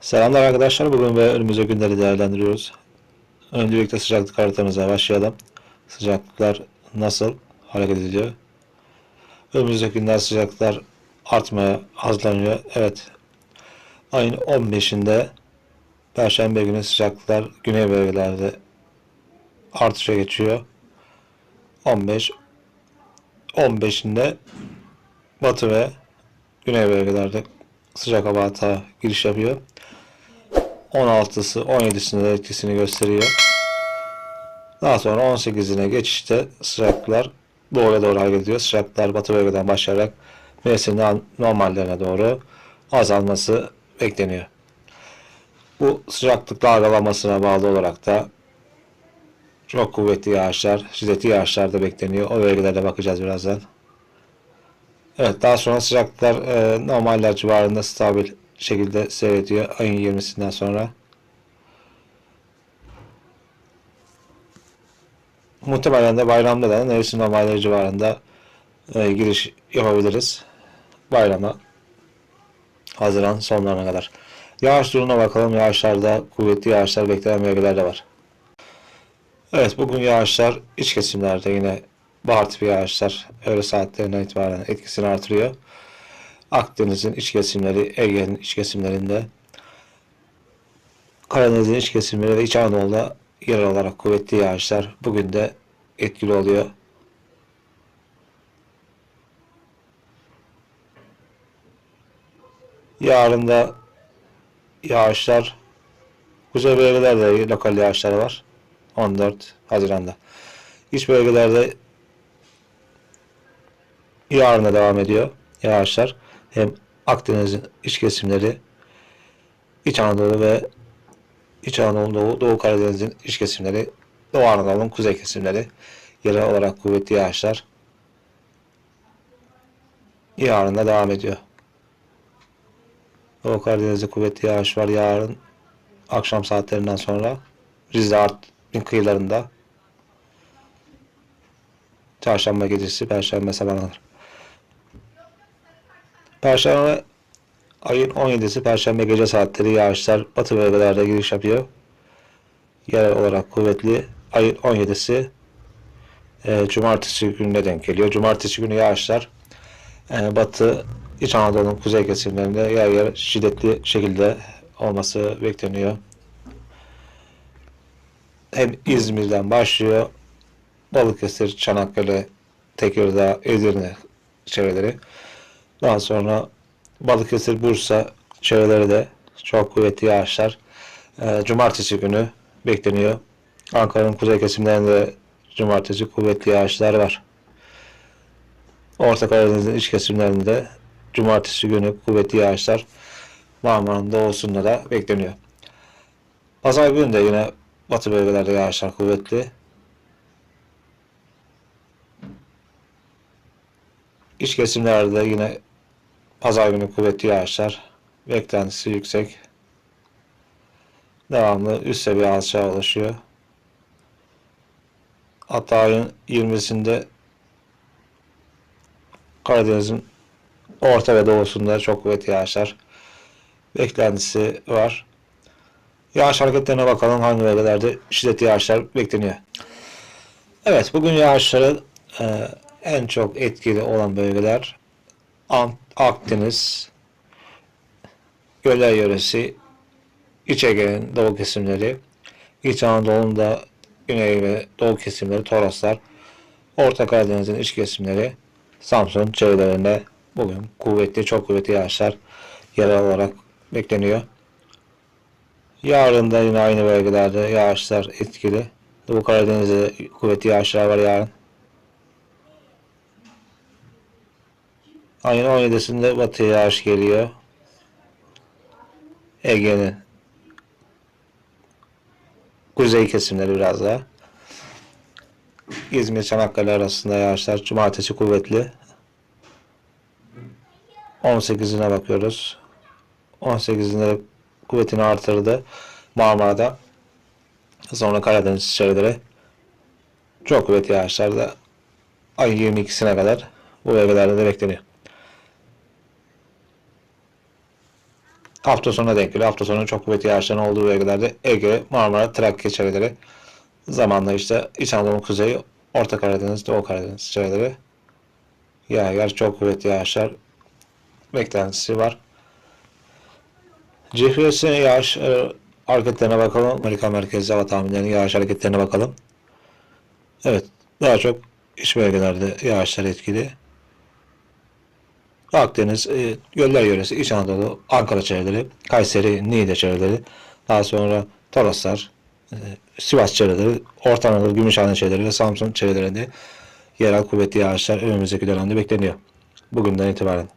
Selamlar arkadaşlar. Bugün ve önümüzdeki günleri değerlendiriyoruz. Öncelikle sıcaklık haritamıza başlayalım. Sıcaklıklar nasıl hareket ediyor? Önümüzdeki günler sıcaklıklar artmaya hazırlanıyor. Evet. Ayın 15'inde Perşembe günü sıcaklıklar güney bölgelerde artışa geçiyor. 15 15'inde batı ve güney bölgelerde sıcak hava hata giriş yapıyor. 16'sı 17'sinde de etkisini gösteriyor. Daha sonra 18'ine geçişte sıcaklıklar doğuya doğru hareket ediyor. Sıcaklıklar batı bölgeden başlayarak mevsimin normallerine doğru azalması bekleniyor. Bu sıcaklık dalgalanmasına bağlı olarak da çok kuvvetli yağışlar, şiddetli yağışlar da bekleniyor. O bölgelerde bakacağız birazdan. Evet daha sonra sıcaklıklar e, normaller civarında stabil şekilde seyrediyor ayın 20'sinden sonra. Muhtemelen de bayramda da mevsim normalleri civarında e, giriş yapabiliriz. Bayrama Haziran sonlarına kadar. Yağış durumuna bakalım. Yağışlarda kuvvetli yağışlar beklenen bölgelerde var. Evet bugün yağışlar iç kesimlerde yine bahar tipi yağışlar öğle saatlerinden itibaren etkisini artırıyor. Akdeniz'in iç kesimleri, Ege'nin iç kesimlerinde, Karadeniz'in iç kesimleri ve İç Anadolu'da yer olarak kuvvetli yağışlar bugün de etkili oluyor. Yarın da yağışlar kuzey bölgelerde lokal yağışlar var. 14 Haziran'da. İç bölgelerde yarına devam ediyor yağışlar. Hem Akdeniz'in iç kesimleri, İç Anadolu ve İç Anadolu, Doğu, Doğu Karadeniz'in iç kesimleri, Doğu Anadolu'nun kuzey kesimleri yerel olarak kuvvetli yağışlar yarın da devam ediyor. Doğu Karadeniz'de kuvvetli yağış var yarın akşam saatlerinden sonra Rize Artvin kıyılarında çarşamba gecesi perşembe sabahına kadar. Perşembe ayın 17'si Perşembe gece saatleri yağışlar batı bölgelerde giriş yapıyor. Yerel olarak kuvvetli. Ayın 17'si e, Cumartesi gününe denk geliyor. Cumartesi günü yağışlar e, batı İç Anadolu'nun kuzey kesimlerinde yer yer şiddetli şekilde olması bekleniyor. Hem İzmir'den başlıyor. Balıkesir, Çanakkale, Tekirdağ, Edirne çevreleri. Daha sonra Balıkesir, Bursa çevreleri de çok kuvvetli yağışlar. e, Cumartesi günü bekleniyor. Ankara'nın kuzey kesimlerinde cumartesi kuvvetli yağışlar var. Orta Karadeniz'in iç kesimlerinde cumartesi günü kuvvetli yağışlar Marmara'nın doğusunda da bekleniyor. Pazar günü de yine batı bölgelerde yağışlar kuvvetli. İç kesimlerde yine pazar günü kuvvetli yağışlar. Beklentisi yüksek. Devamlı üst seviye alçağa ulaşıyor. Hatta ayın 20'sinde Karadeniz'in orta ve doğusunda çok kuvvetli yağışlar beklentisi var. Yağış hareketlerine bakalım hangi bölgelerde şiddetli yağışlar bekleniyor. Evet bugün yağışların e, en çok etkili olan bölgeler Ant- Akdeniz, Göller yöresi, İç Ege'nin doğu kesimleri, İç Anadolu'nun da güney ve doğu kesimleri, Toroslar, Orta Karadeniz'in iç kesimleri, Samsun çevrelerinde bugün kuvvetli, çok kuvvetli yağışlar yerel olarak bekleniyor. Yarın da yine aynı bölgelerde yağışlar etkili. Doğu Karadeniz'de kuvvetli yağışlar var yarın. Ayın 17'sinde batıya yağış geliyor. Ege'nin kuzey kesimleri biraz daha. İzmir Çanakkale arasında yağışlar cumartesi kuvvetli. 18'ine bakıyoruz. 18'inde kuvvetini artırdı Marmara'da. Sonra Karadeniz çevreleri çok kuvvetli yağışlar da ayın 22'sine kadar bu bölgelerde de bekleniyor. Hafta sonuna denk geliyor. Hafta sonu çok kuvvetli yağışların olduğu bölgelerde Ege, Marmara, Trakya çevreleri zamanla işte İç Anadolu kuzeyi, Orta Karadeniz, Doğu Karadeniz çevreleri yağar. Çok kuvvetli yağışlar beklentisi var. GPS'in yağış e, hareketlerine bakalım. Amerika merkezli hava tahminlerinin yağış hareketlerine bakalım. Evet. Daha çok iç bölgelerde yağışlar etkili. Akdeniz, e, göller yöresi, İç Anadolu, Ankara çevreleri, Kayseri, Niğde çevreleri, daha sonra Toroslar, e, Sivas çevreleri, Orta Anadolu, Gümüşhane çevreleri ve Samsun çevrelerinde yerel kuvvetli yağışlar önümüzdeki dönemde bekleniyor. Bugünden itibaren.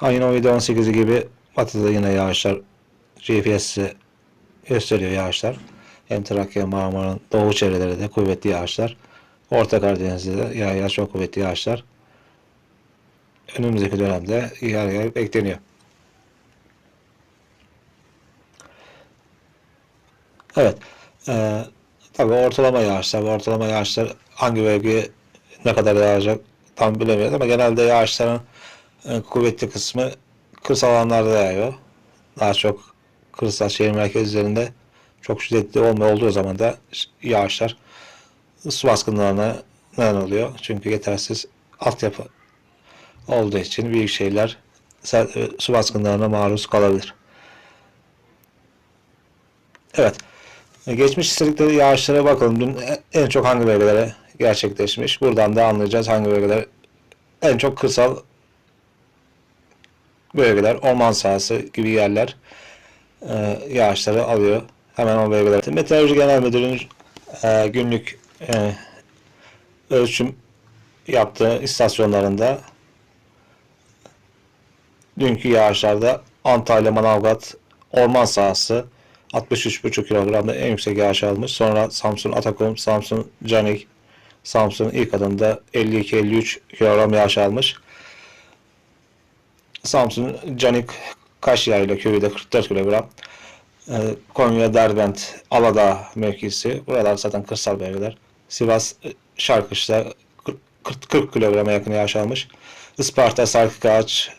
Ayın 17-18'i gibi batıda yine yağışlar GPS'i gösteriyor yağışlar. Hem Trakya, Marmara'nın doğu çevreleri de kuvvetli yağışlar. Orta Karadeniz'de de yer çok kuvvetli yağışlar. Önümüzdeki dönemde yer yer bekleniyor. Evet. Ee, tabii ortalama yağışlar, ortalama yağışlar hangi bölgeye ne kadar yağacak tam bilemiyoruz ama genelde yağışların e, kuvvetli kısmı kırsal alanlarda yağıyor. Daha çok kırsal şehir merkezlerinde çok şiddetli olma olduğu zaman da yağışlar su baskınlarına neden oluyor. Çünkü yetersiz altyapı olduğu için büyük şehirler e, su baskınlarına maruz kalabilir. Evet. E, Geçmiş istedikleri yağışlara bakalım. Dün e- en çok hangi bölgelere gerçekleşmiş? Buradan da anlayacağız hangi bölgeler en çok kırsal bölgeler, orman sahası gibi yerler yağışları alıyor. Hemen o bölgelerde. Meteoroloji Genel Müdürlüğü'nün e, günlük e, ölçüm yaptığı istasyonlarında dünkü yağışlarda Antalya, Manavgat, orman sahası 63,5 kilogramda en yüksek yağış almış. Sonra Samsun, Atakum, Samsun, Canik, Samsun ilk adımda 52-53 kilogram yağış almış. Samsun, Canik, Kaşyayla köyü 44 kilogram. Ee, Konya, Derbent, Aladağ mevkisi. Buralar zaten kırsal bölgeler. Sivas, Şarkışla 40, 40 kilograma yakın yağış almış. Isparta, Sarkıkağaç,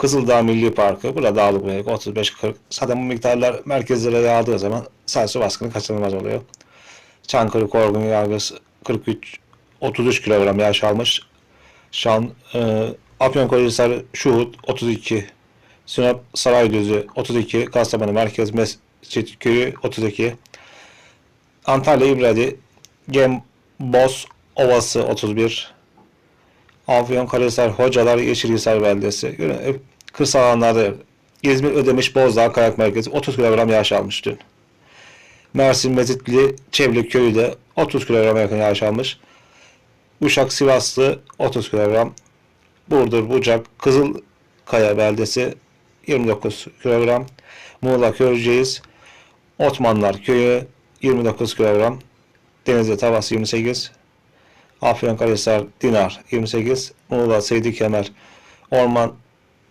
Kızıldağ Milli Parkı. Burada bölge 35-40. Zaten bu miktarlar merkezlere yağdığı zaman sel baskını kaçınılmaz oluyor. Çankırı, Korgun, Yargız 43 33 kilogram yağış almış. Şan, e, Afyonkarahisar, Şuhut 32, Sinop Saraydüzü 32, Kastamonu Merkez Mescit Köyü 32, Antalya İbradi, Gembos Ovası 31, Afyonkarahisar Hocalar Yeşilhisar Beldesi. Hep Kırsal alanlarda İzmir Ödemiş Bozdağ Kayak Merkezi 30 kilogram yağış almış dün. Mersin Mezitli Çevlik Köyü de 30 kilograma yakın yağış almış. Uşak Sivaslı 30 kilogram. Burdur Bucak Kızılkaya beldesi 29 kilogram. Muğla Köyceğiz Otmanlar Köyü 29 kilogram. Denizli Tavas 28. Afyonkarahisar Dinar 28. Muğla Seydi Kemer Orman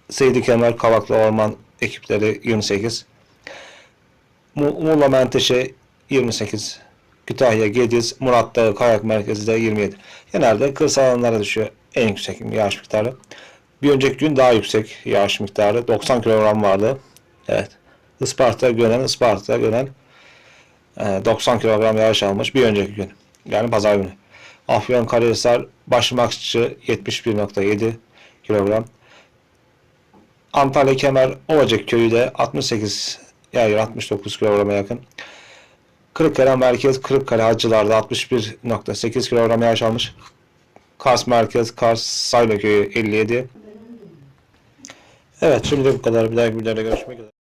Seydi Kemer Kavaklı Orman ekipleri 28. Mu- Muğla Menteşe 28. Kütahya, Gediz, Murat Dağı Kayak Merkezi de 27. Genelde kırsal alanlara düşüyor en yüksek yağış miktarı. Bir önceki gün daha yüksek yağış miktarı. 90 kilogram vardı. Evet. Isparta, Gönen, Isparta, Gönen 90 kilogram yağış almış bir önceki gün. Yani pazar günü. Afyonkarahisar, Başmakçı 71.7 kilogram. Antalya Kemer Ovacık köyü de 68 yani 69 kilograma yakın. Kırıkkale Merkez Kırıkkale Hacılar'da 61.8 kilogram yağış almış. Kars Merkez Kars Sayla Köyü 57. Evet şimdi bu kadar. Bir dahaki videoda görüşmek üzere.